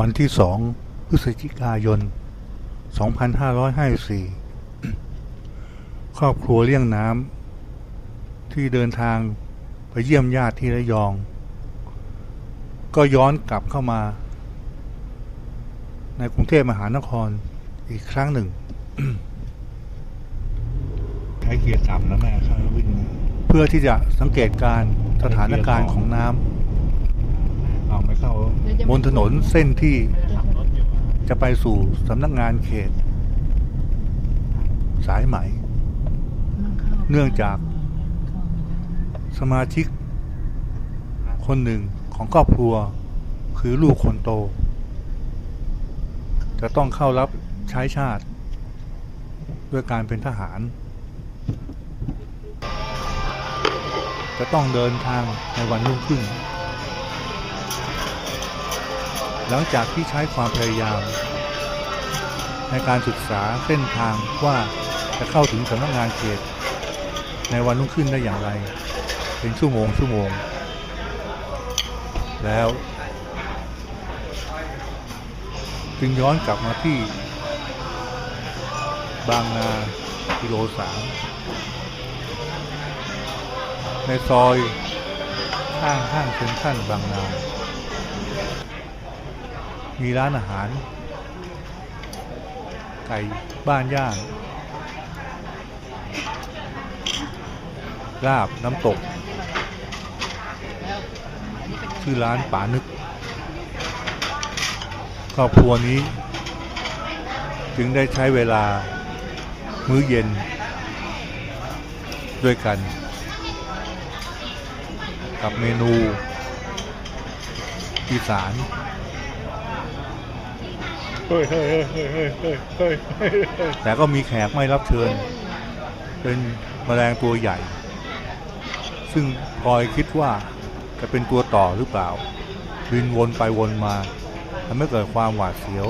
วันที่สองพฤศจิกายน 2554 ครอบครัวเลี่ยงน้ำที่เดินทางไปเยี่ยมญาติที่ระยอง ก็ย้อนกลับเข้ามา ในกรุงเทพมหานครอีกครั้งหนึ่ง ใช้เกียร์ต่ำแล้วแม่ครับวิ่งเพื่อที่จะสังเกตการสถานการณ์ของน้ำ เอาไม่เข้าบนถนนเส้นที่จะไปสู่สำนักงานเขต สายไหม เนื่องจากสมาชิก คนหนึ่งของครอบครัวคือลูกคนโต จะต้องเข้ารับใช้ชาติ ด้วยการเป็นทหาร จะต้องเดินทางในวันรุ่งขึ้น หลังจากที่ใช้ความพยายาม ในการศึกษาเส้นทางว่าจะเข้าถึงสำนักงานเขต ในวันรุ่งขึ้นได้อย่างไร เป็นชั่วโมงชั่วโมง แล้ว จึงย้อนกลับมาที่ บางนากิโลสามในซอยข้างห้างเซ็นทรัลบางนา มีร้านอาหาร ไก่บ้านย่าง ลาบน้ำตก ชื่อร้านป๋านึก ครอบครัวนี้ จึงได้ใช้เวลามื้อเย็น ด้วยกัน กับเมนูอีสาน ฮ้ยแต่ก็มีแขกไม่รับเชิญ เป็นแมลงตัวใหญ่ ซึ่งพลอยคิดว่าจะเป็นตัวต่อหรือเปล่า บินวนไปวนมาทำให้เกิดความหวาดเสียว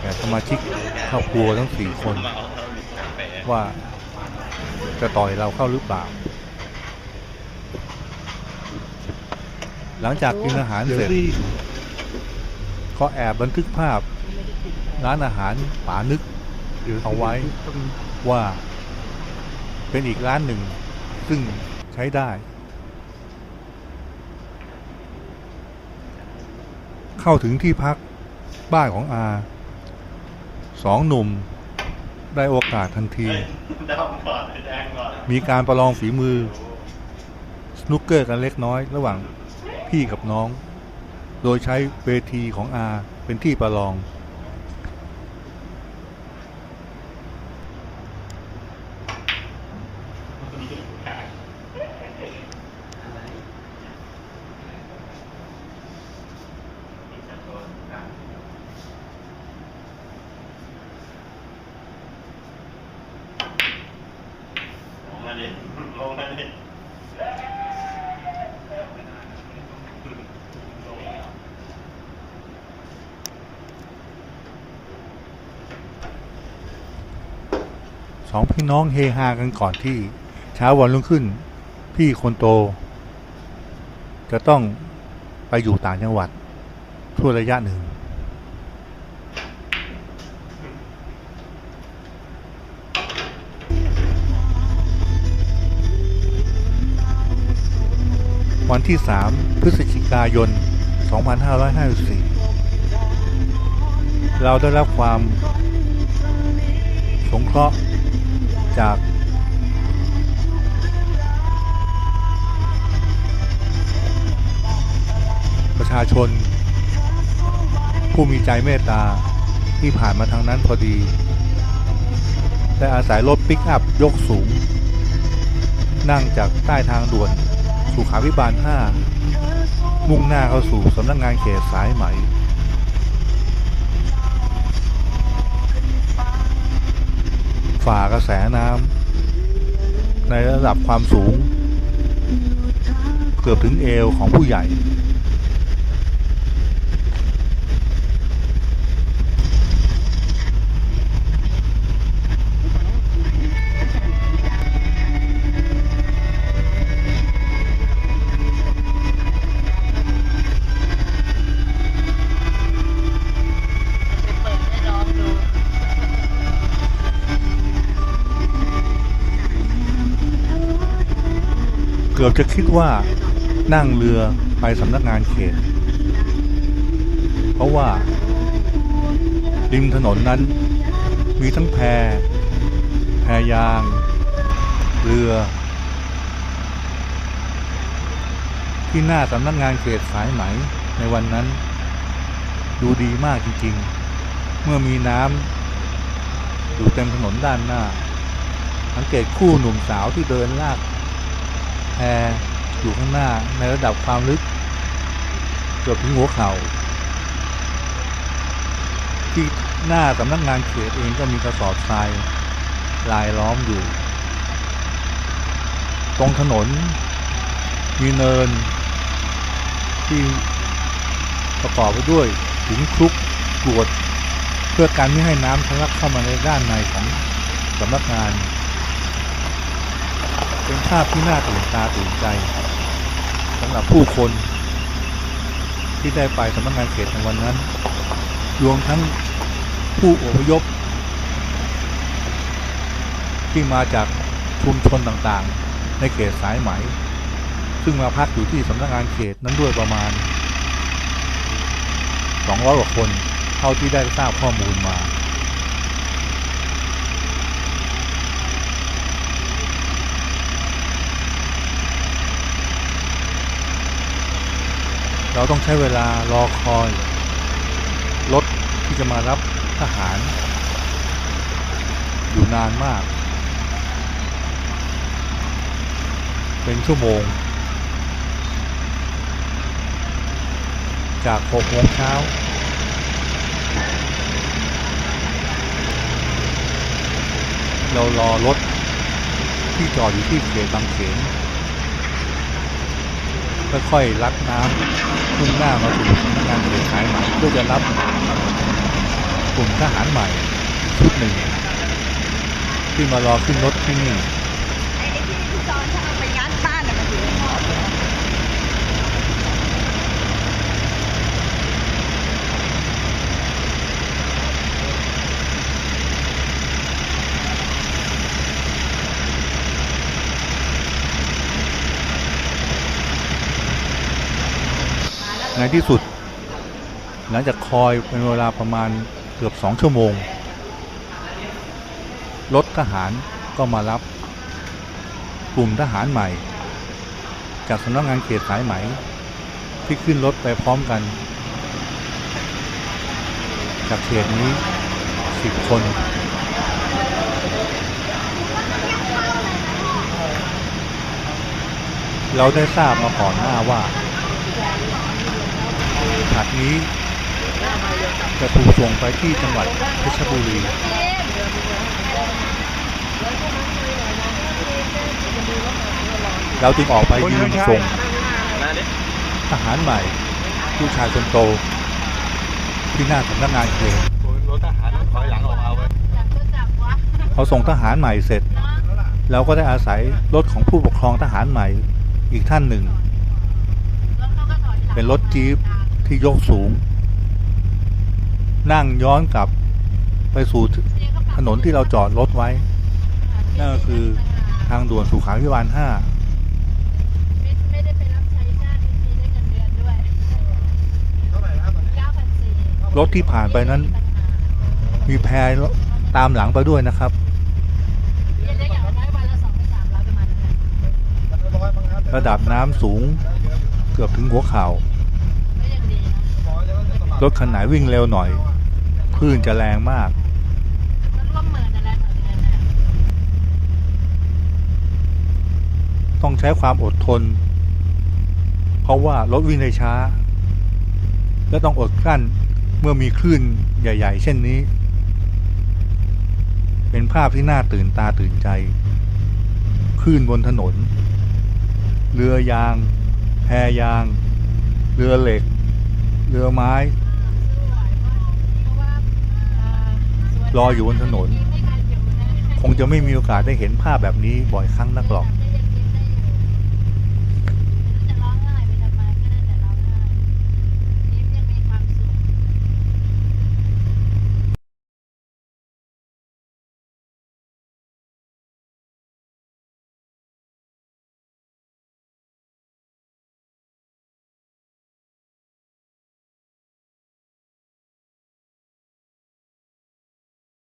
แก่สมาชิกครอบครัวทั้งสี่คน ว่าจะต่อยเราเข้าหรือเปล่า หลังจากกินอาหารเสร็จ ก็แอบบันทึกภาพร้านอาหารป๋านึกเอาไว้ว่าเป็นอีกร้านหนึ่ง ซึ่งใช้ได้ เข้าถึงที่พักบ้านของอาสองหนุ่มได้โอกาสทันที มีการประลองฝีมือ สนุกเกอร์กันเล็กน้อย ระหว่างพี่กับน้อง โดยใช้เวทีของอาเป็นที่ประลอง ลงมาดิลงมาดิ สองพี่น้องเฮฮากันก่อนที่เช้าวันรุ่งขึ้น พี่คนโต จะต้องไปอยู่ต่างจังหวัดทั่วระยะหนึ่ง วันที่ 3 พฤศจิกายน 2554 เราได้รับความสงเคราะห์ จากประชาชน ผู้มีใจเมตตาที่ผ่านมาทางนั้นพอดี ได้อาศัยรถปิกอัพยกสูง นั่งจากใต้ทางด่วนสุขาพิบาล 5 มุ่งหน้าเข้าสู่สำนักงานเขตสายไหม ฝ่ากระแสน้ำในระดับความสูง เกือบถึงเอวของผู้ใหญ่ เกือบจะคิดว่านั่งเรือไปสำนักงานเขต เพราะว่าริมถนนนั้นมีทั้งแพแพยาง เรือ ที่หน้าสำนักงานเขตสายไหมในวันนั้น ดูดีมากจริงๆ เมื่อมีน้ำอยู่เต็มถนนด้านหน้า สังเกตคู่หนุ่มสาวที่เดินลาก พอยู่ข้างหน้าในระดับความลึกเกือบถึงหัวเข่าที่หน้าสำนักงานเขตเองก็มีกระสอบทรายลายล้อมอยู่ ตรงถนนมีเนิน ที่ประกอบไปด้วยหินคลุกกรวด เพื่อการไม่ให้น้ำทะลักเข้ามาในด้านในของสำนักงาน เป็นภาพที่น่าตื่นตาตื่นใจสำหรับผู้คนที่ได้ไปสำนักงานเขตในวันนั้น รวมทั้งผู้อพยพ ที่มาจากชุมชนต่างๆ ในเขตสายไหม ซึ่งมาพักอยู่ที่สำนักงานเขตนั้นด้วยประมาณ 200กว่าคนเท่าที่ได้ทราบข้อมูลมา เราต้องใช้เวลารอคอย รถที่จะมารับทหาร อยู่นานมาก เป็นชั่วโมง จาก6โมงเช้าเรารอรถที่จอดอยู่ที่เขตบางเขน ค่อยๆลักน้ำขึ้นหน้ามาถึงสำนักงานเขตสายใหม่เพื่อจะรับกลุ่มทหารใหม่อีกชุดหนึ่งที่มารอขึ้นรถที่นี่ ไอ้ไอ้ที่ที่จอนถ้าเอาไปยัดบ้านน่ะมันอยู่ในหม้อเลย ในที่สุด หลังจากคอยเป็นเวลาประมาณเกือบสองชั่วโมง รถทหารก็มารับกลุ่มทหารใหม่ จากสำนักงานเขตสายไหม ที่ขึ้นรถไปพร้อมกัน จากเขตนี้สิบคนเราได้ทราบมาก่อนหน้าว่า ผัดนี้ จะถูกส่งไปที่จังหวัดเพชรบุรีเราจึงออกไปยืนส่งทหารใหม่ผู้ชายคนโต ที่หน้าสำนักงานเขตรถทหารถอยหลังออกมาเว้ยจับก็จับวะพอส่งทหารใหม่เสร็จเราก็ได้อาศัยรถของผู้ปกครองทหารใหม่อีกท่านหนึ่งแล้วเขาก็ถอยหลังเป็นรถจี๊ป ที่ยกสูง นั่งย้อนกลับไปสู่ถนนที่เราจอดรถไว้ นั่นก็คือทางด่วนสุขาพิบาลไม่ไม่ได้าติจริงๆได้เงินเดือนด้วยเก้ารถที่ผ่านไปนั้น มีแพรตามหลังไปด้วยนะครับ ระดับน้ำสูงเกือบถึงหัวเข่า รถคันไหนวิ่งเร็วหน่อยคลื่นจะแรงมากต้องใช้ความอดทน เพราะว่ารถวิ่งได้ช้า และต้องอดกลั้นเมื่อมีคลื่นใหญ่ ๆ เช่นนี้ เป็นภาพที่น่าตื่นตาตื่นใจ คลื่นบนถนน เรือยาง แพยาง เรือเหล็ก เรือไม้ รออยู่บนถนน คงจะไม่มีโอกาสได้เห็นภาพแบบนี้บ่อยครั้งนักหรอก